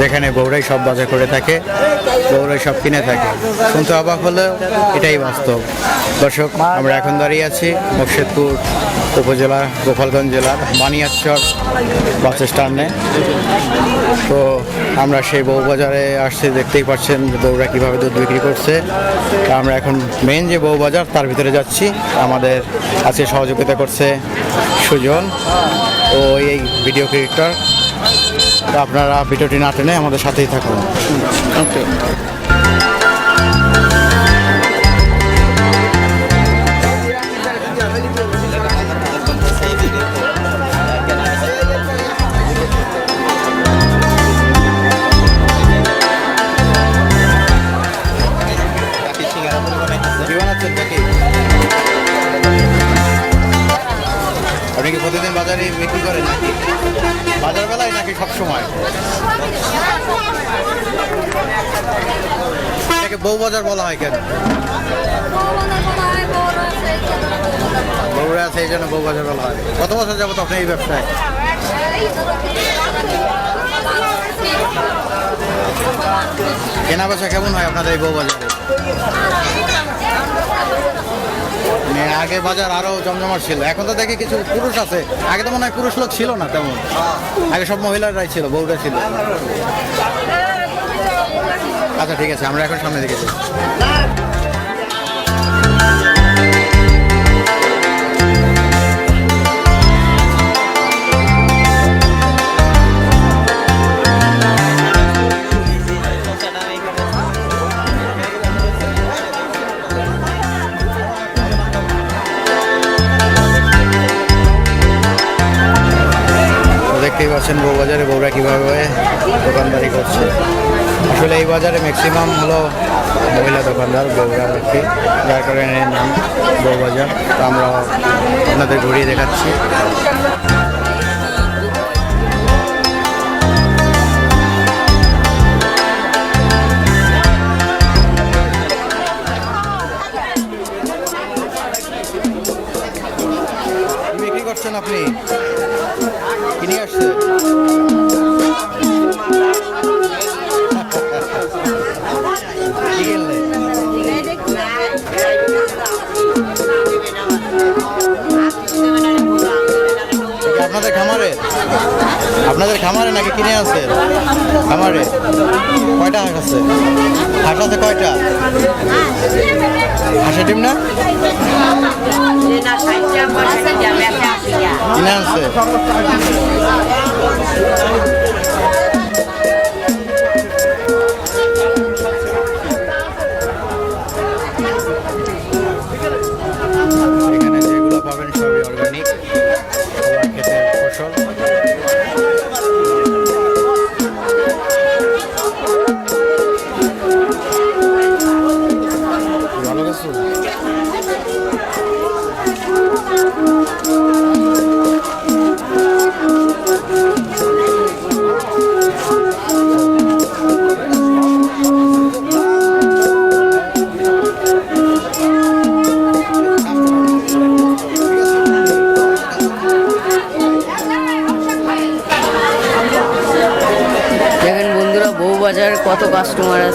যেখানে বউরাই সব বাজার করে থাকে বউরাই সব কিনে থাকে। শুনতে অবাক হলেও এটাই বাস্তব। দর্শক, আমরা এখন দাঁড়িয়ে আছি মুর্শিদপুর উপজেলা, গোপালগঞ্জ জেলার বানিয়াচর বাস স্ট্যান্ডে। তো আমরা সেই বউবাজারে আসছি, দেখতেই পাচ্ছেন বউরা কীভাবে দুধ বিক্রি করছে। আমরা এখন মেন যে বউবাজার তার ভিতরে যাচ্ছি। আমাদের আজকে সহযোগিতা করছে সুজন ও এই ভিডিও ক্রিয়েটর আপনারা ভিডিওটি না টেনে আমাদের সাথেই থাকুন। ওকে বাজার বলা হয় কেন? বউরা আছে জন্য বউ বাজার বলা হয়। কত বছর যাবত আপনি এই ব্যবসায়? কেনা বেচা কেমন হয় আপনাদের এই বউ বাজারে? মানে আগে বাজার আরও জমজমাট ছিল, এখন তো দেখি কিছু পুরুষ আছে। আগে তো মনে হয় পুরুষ লোক ছিল না তেমন। আগে সব মহিলারাই ছিল বউরা ছিল। আচ্ছা ঠিক আছে, আমরা এখন সামনে দেখেছি তো দেখতেই পাচ্ছেন বউ বাজারে বউরা কীভাবে দোকানদারি করছে। আসলে এই বাজারে ম্যাক্সিমাম হলো মহিলা দোকানদার আর যার কারণে নাম বউ বাজার তো আমরা আপনাদের ঘুরিয়ে দেখাচ্ছি। বিক্রি করছেন আপনি? আপনাদের খামারে নাকি কিনে আছে খামারে। কয়টা হাঁস আছে? হাঁস আছে কয়টা? হাঁসের ডিম না? কিনে আছে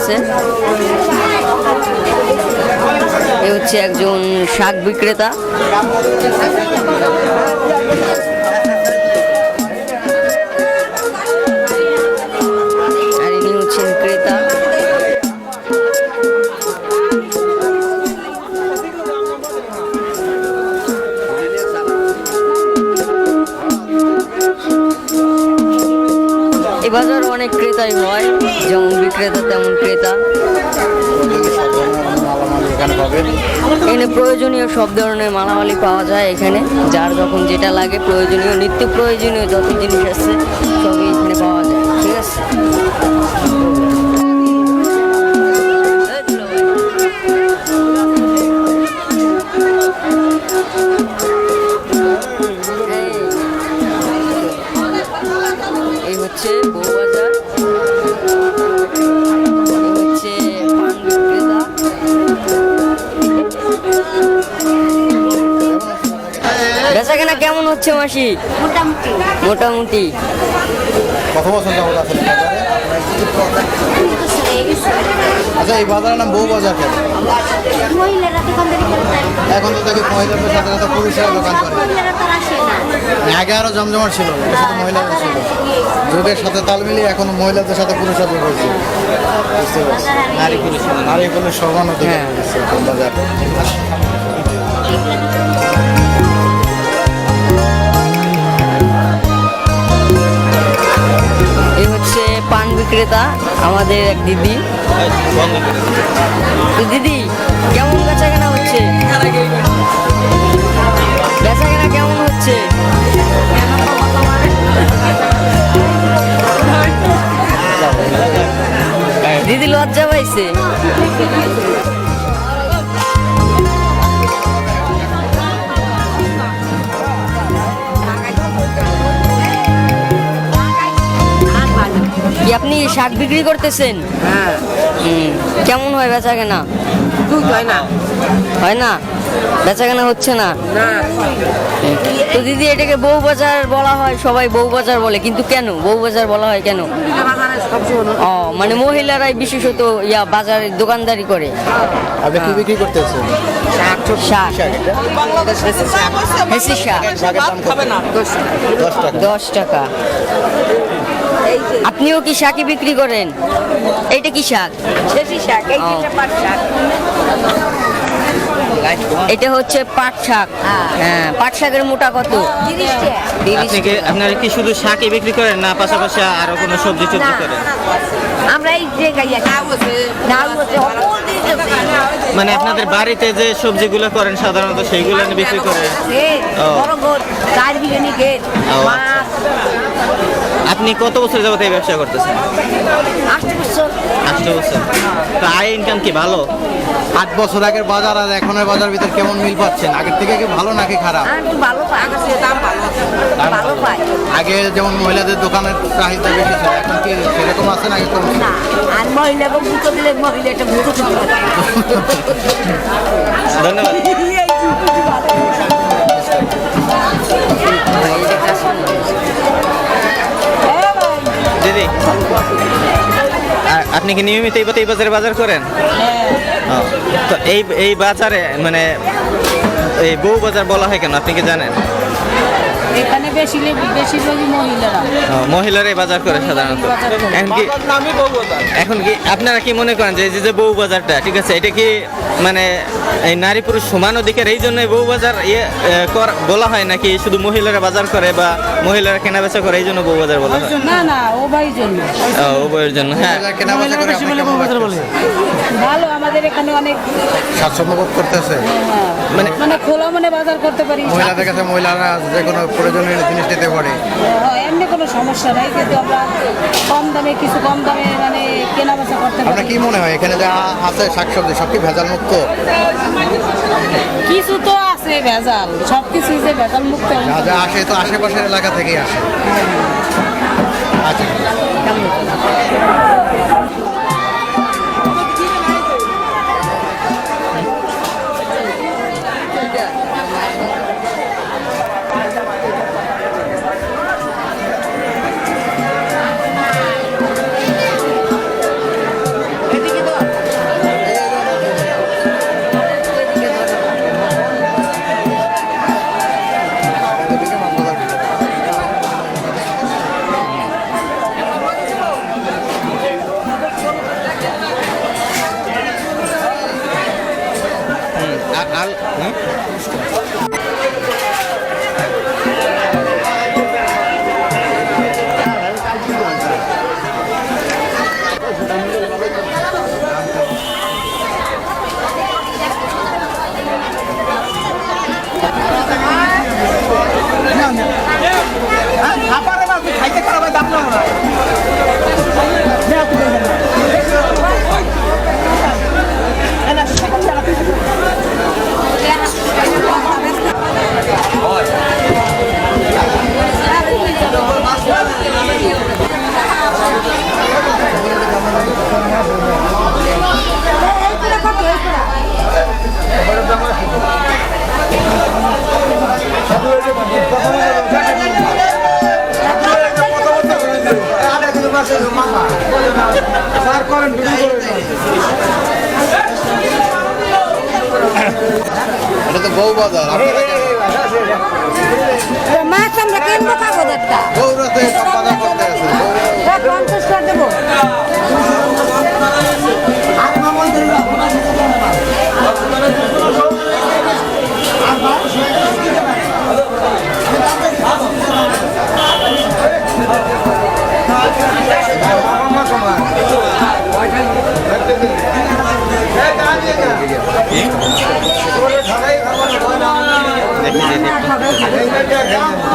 আছে। এ হচ্ছে একজন শাক বিক্রেতা। আর ক্রেতা। এই বাজার অনেক ক্রেতাই হয়। যেমন বিক্রেতা, তেমন ক্রেতা। এখানে প্রয়োজনীয় সব ধরনের মালামালি পাওয়া যায় এখানে। যার যখন যেটা লাগে প্রয়োজনীয়, নিত্য প্রয়োজনীয় যত জিনিস আছে সবই এখানে পাওয়া যায়, ঠিক আছে? কেমন মাসি মোটামুটি। মোটামুটি। কত বছর যাবত আছেন আচ্ছা এই বাজারের নাম বউ বাজার কেন? করে। এখন তো দেখি মহিলাদের সাথে সাথে পুরুষরা দোকান করে। আগে আরও জমজমাট ছিল সাথে মহিলাদের ছিল। যুগের সাথে তাল মিলিয়ে এখন মহিলাদের সাথে পুরুষরা যোগ হয়েছে। নারী পুরুষ নারী পুরুষ সমান অধিকার। হ্যাঁ। বাজার। এই হচ্ছে পান বিক্রেতা, আমাদের এক দিদি। দিদি, কেমন বেচা কেনা হচ্ছে? বেচা কেনা কেমন হচ্ছে? দিদি লজ্জা পাইছে। আপনি শাক বিক্রি করতেছেন? হ্যাঁ। কেমন হয় বেচা কেনা দুধ হয় না। হয় না? বেচা কেনা হচ্ছে না? না। তো দিদি এটাকে বউ বাজার বলা হয় সবাই বউ বাজার বলে কিন্তু কেন? বউ বাজার বলা হয় কেন? ও মানে মহিলারাই বিশেষত ইয়া বাজারে দোকানদারি করে। আপনি কি বিক্রি করতেছেন? শাক। হেসি শাক। দশ টাকা। আপনিও কি শাকই বিক্রি করেন? এইটা কি শাক? শাক। এটা হচ্ছে পাট শাক। হ্যাঁ পাট শাকের মোটা কত? আপনারা কি শুধু শাকই বিক্রি করেন না পাশাপাশি আরও কোনো সবজি টবজি করেন? আমরা এই যে মানে আপনাদের বাড়িতে যে সবজিগুলো করেন সাধারণত সেইগুলো বিক্রি করেন? ও। আপনি কত বছর যাবত এই ব্যবসা করতেছেন? আসতে বছর। তো আয় ইনকাম কি ভালো? আট বছর আগের বাজার আর এখনের বাজার ভিতর কেমন মিল পাচ্ছেন? আগের থেকে কি ভালো নাকি খারাপ? আর ভালো ভালো। ভালো আগে যেমন মহিলাদের দোকানের চাহিদা বেশি ছিল এখন কি সেরকম আছে নাকি কম না আর মহিলাকে দিলে ধন্যবাদ। আপনি কি নিয়মিত এই এই বাজারে বাজার করেন? তো এই এই বাজারে মানে এই বউ বাজার বলা হয় কেন? আপনি কি জানেন? বেশি বেশিরভাগই মহিলারা। মহিলারাই বাজার করে সাধারণত। এখন কি এখন কি আপনারা কি মনে করেন যে এই যে যে বউ বাজারটা ঠিক আছে এটা কি মানে এই নারী পুরুষ সমান অধিকার এই জন্য বউ বাজার ইয়ে বলা হয় নাকি শুধু মহিলারা বাজার করে বা মহিলারা কেনা বেচা করে এই জন্য বউ বাজার বলা হয়? না না ও ভাই জন্য। ও, উভয়ের জন্য হ্যাঁ? ভালো আমাদের এখানে অনেক স্বাচ্ছন্দ্য করতেছে। মানে মানে খোলা মনে বাজার করতে পারি। মহিলাদের কাছে মহিলারা যে কোনো প্রয়োজনীয় জিনিস নিতে পারে। হ্যাঁ, এমনি কোনো সমস্যা নাই কিন্তু আমরা কম দামে কিছু কম দামে মানে কেনা বেচা করতে আপনার কি মনে হয় এখানে যা আছে শাকসবজি সব কি ভেজাল মুক্ত কিছু তো আছে ভেজাল সব কিছু যে ভেজাল মুক্ত যা আসে তো আশেপাশের এলাকা থেকেই আসে। আচ্ছা।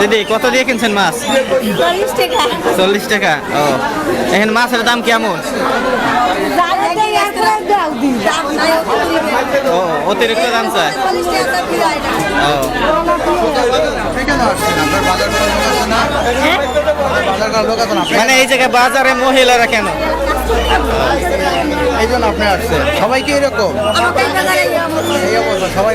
দিদি কত দিয়ে কিনছেন মাছ? চল্লিশ টাকা। ও। এখন মাছের দাম কেমন? ও অতিরিক্ত দাম চায়। ও। মানে এই জায়গায় বাজারে মহিলারা কেন? এই জন্য আপনি আসছেন। সবাই কি এরকম? এই অবস্থা সবাই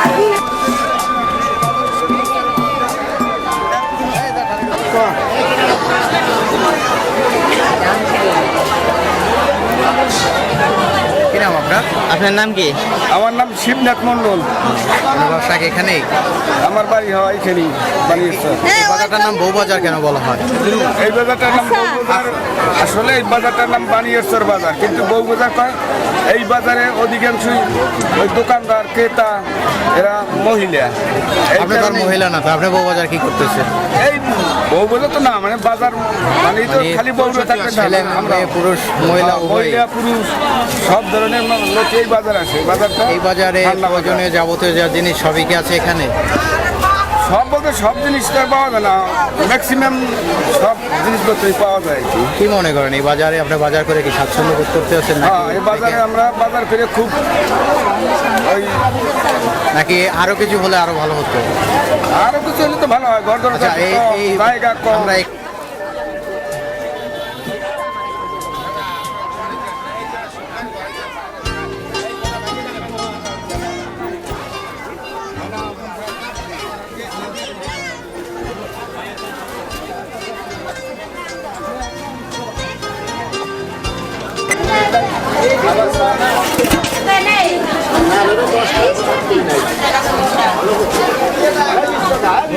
আপনার আপনার নাম কি? আমার নাম শিবনাথ মন্ডল আপনার এখানেই আমার বাড়ি হয় এখানেই বানিয়েশ্বর বাজারটার নাম বউ বাজার কেন বলা হয়? এই বাজারটার নাম বউ বাজার আসলে এই বাজারটার নাম বানিয়েশ্বর বাজার কিন্তু বউ বাজার কয় এই বাজারে অধিকাংশই ওই দোকানদার ক্রেতা এরা মহিলা। এই আপনি তো আর কারণে- মহিলা না তো আপনি বউ বাজার কি করতেছেন? এই বউ বলে তো না মানে বাজার মানে তো মানে খালি বউ ছেলে মেয়ে, পুরুষ মহিলা মহিলা পুরুষ সব ধরনের লোক এই বাজার আসে বাজারটা এই বাজারে যাবতীয় যা জিনিস সবই কি আছে এখানে? সব বলতে সব জিনিস তো আর পাওয়া যায় না। ম্যাক্সিমাম সব জিনিসপত্রই পাওয়া যায় কি। কি মনে করেন এই বাজারে আপনি বাজার করে কি স্বাচ্ছন্দ্য বোধ করতে আছেন হ্যাঁ এই বাজারে আমরা বাজার করে খুব ওই নাকি আরও কিছু হলে আরও ভালো হতো? আরও কিছু হলে তো ভালো হয় ঘর দরজা আচ্ছা জায়গা কম।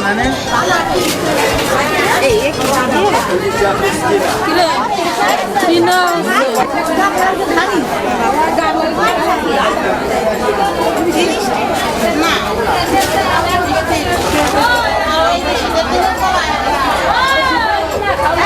না।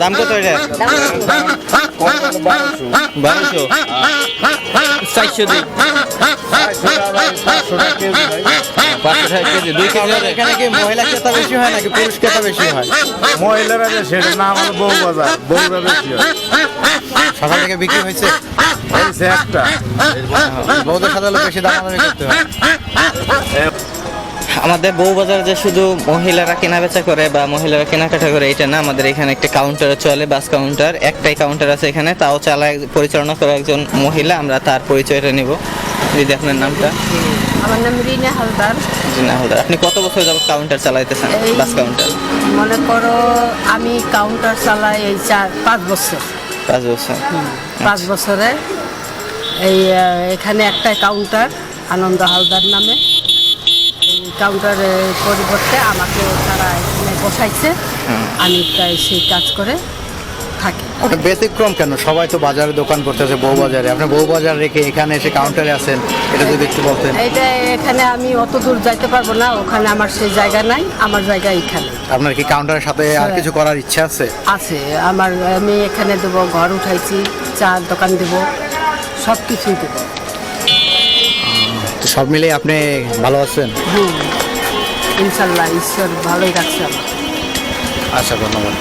দাম কত এটা? বারোশো। চারশো দিই। পাঁচশো টাকা কেজি দুই কেজি এখানে কি মহিলা ক্রেতা বেশি হয় নাকি পুরুষ ক্রেতা বেশি হয়? মহিলারা সেটা নাম হলো বউ বাজার বউরা বেশি হয়। সকাল থেকে বিক্রি হয়েছে? এই একটা। বউদের সাথে হলে বেশি দামাদামি করতে হয়। আমাদের বউবাজার যে শুধু মহিলারা কেনা বেচা করে বা মহিলারা কেনাকাটা করে এটা না। আমাদের এখানে একটা কাউন্টার চলে বাস কাউন্টার একটাই কাউন্টার আছে এখানে তাও চালায় পরিচালনা করে একজন মহিলা। আমরা তার পরিচয়টা নিব। দিদি আপনার নামটা? আমার নাম রিনা হালদার। জি না হলে আপনি কত বছর যাবত কাউন্টার চালাইতেছেন বাস কাউন্টার মনে করো আমি কাউন্টার চালাই এই চার পাঁচ বছর। পাঁচ বছর। পাঁচ বছরে। এই এখানে একটা কাউন্টার আনন্দ হালদার নামে। কাউন্টারের পরিবর্তে আমাকে তারা এখানে বসাইছে। আমি তাই সেই কাজ করে থাকি। আপনার ব্যতিক্রম কেন? সবাই তো বাজারে দোকান করতেছে বউ বাজারে আপনি বউ বাজার রেখে এখানে এসে কাউন্টারে আছেন এটা যদি একটু বলতেন। এইটা এখানে আমি অত দূর যাইতে পারব না ওখানে আমার সেই জায়গা নাই আমার জায়গা এখানে। আপনার কি কাউন্টারের সাথে আর কিছু করার ইচ্ছা আছে? আছে। আমার আমি এখানে দেবো ঘর উঠাইছি চার দোকান দেব সব কিছুই দেবো। সব মিলিয়ে আপনি ভালো আছেন? ইনশাল্লাহ ঈশ্বর ভালোই রাখছে আচ্ছা ধন্যবাদ।